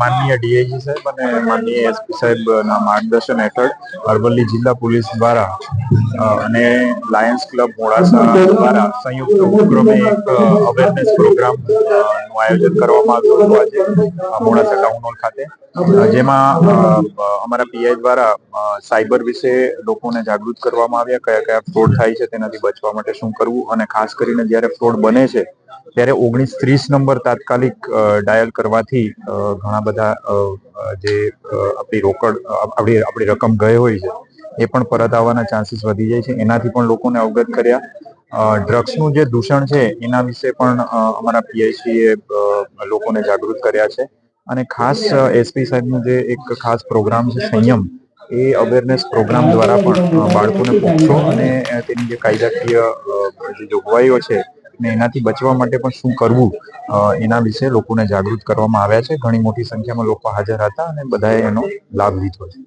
માનનીય ડીઆઈજી સાહેબ અને માનનીય એસપી સાહેબના માર્ગદર્શન હેઠળ અરવલ્લી જિલ્લા પોલીસ દ્વારા અને લાયન્સ ક્લબ મોડાસા દ્વારા સંયુક્ત ઉપક્રમે એક અવેરનેસ પ્રોગ્રામનું આયોજન કરવામાં આવ્યું હતું આજે મોડાસા ટાઉન હોલ ખાતે. જેમાં અમારા પીઆઈ દ્વારા સાયબર વિશે લોકોને જાગૃત કરવામાં આવ્યા કયા કયા ફ્રોડ થાય છે, તેનાથી બચવા માટે શું કરવું, અને ખાસ કરીને જ્યારે ફ્રોડ બને છે ત્યારે ઓગણીસ ત્રીસ નંબર તાત્કાલિક ડાયલ કરવાથી ઘણા બધા જે આપણી રોકડ આપણી આપણી રકમ ગઈ હોય છે, એ પણ પરત આવવાના ચાન્સીસ વધી જાય છે. એનાથી પણ લોકોને અવગત કર્યા. ડ્રગ્સનું જે દૂષણ છે, એના વિશે પણ અમારા પીઆઈસીએ લોકોને જાગૃત કર્યા છે. અને ખાસ એસપી સાહેબનું જે એક ખાસ પ્રોગ્રામ છે, સંયમ, એ અવેરનેસ પ્રોગ્રામ દ્વારા પણ બાળકોને પોક્ષો અને તેની જે કાયદાકીય જે જોગવાઈઓ છે ને એનાથી બચવા માટે પણ શું કરવું એના વિશે લોકોને જાગૃત કરવામાં આવ્યા છે. ઘણી મોટી સંખ્યામાં લોકો હાજર હતા અને બધાએ એનો લાભ લીધો છે.